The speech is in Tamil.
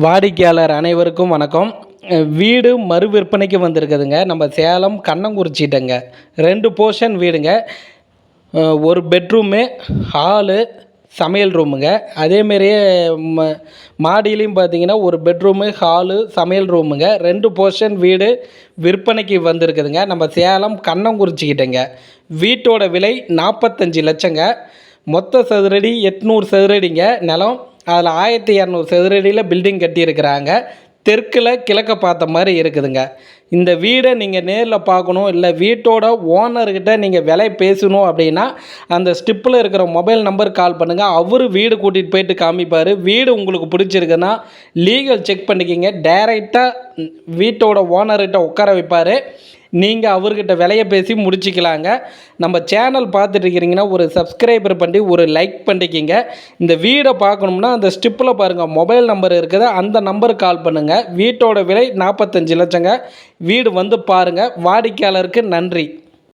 வாடிக்கையாளர் அனைவருக்கும் வணக்கம். வீடு மறு விற்பனைக்கு வந்திருக்குதுங்க. நம்ம சேலம் கண்ணங்குறிச்சிட்டங்க. ரெண்டு போர்ஷன் வீடுங்க. ஒரு பெட்ரூமு ஹாலு சமையல் ரூமுங்க. அதேமாரியே ம மாடியிலையும் பார்த்தீங்கன்னா ஒரு பெட்ரூமு ஹாலு சமையல் ரூமுங்க. ரெண்டு போர்ஷன் வீடு விற்பனைக்கு வந்திருக்குதுங்க. நம்ம சேலம் கண்ணங்குறிச்சிக்கிட்டங்க. வீட்டோட விலை நாற்பத்தஞ்சு லட்சங்க. மொத்த சதுரடி எட்நூறு சதுரடிங்க. நிலம் அதில் ஆயிரத்தி இரநூறு சதுரடியில் பில்டிங் கட்டியிருக்கிறாங்க. தெற்கில் கிழக்க பார்த்த மாதிரி இருக்குதுங்க. இந்த வீடை நீங்கள் நேரில் பார்க்கணும் இல்லை வீட்டோட ஓனர்கிட்ட நீங்கள் விலை பேசணும் அப்படின்னா அந்த ஸ்டிப்பில் இருக்கிற மொபைல் நம்பர் கால் பண்ணுங்கள் அவர் வீடு கூட்டிகிட்டு போயிட்டு காமிப்பார். வீடு உங்களுக்கு பிடிச்சிருக்குன்னா லீகல் செக் பண்ணிக்கிங்க. டைரெக்டாக வீட்டோட ஓனர்கிட்ட உட்கார வைப்பார். நீங்கள் அவர்கிட்ட விலையை பேசி முடிச்சிக்கலாங்க. நம்ம சேனல் பார்த்துட்டு இருக்கிறீங்கன்னா ஒரு சப்ஸ்கிரைபர் பண்ணி ஒரு லைக் பண்ணிக்கிங்க. இந்த வீடை பார்க்கணும்னா அந்த ஸ்டிப்பில் பாருங்கள் மொபைல் நம்பர் இருக்குது. அந்த நம்பருக்கு கால் பண்ணுங்கள் வீட்டோட விலை நாற்பத்தஞ்சு லட்சங்க. வீடு வந்து பாருங்கள் வாடிக்கையாளருக்கு நன்றி.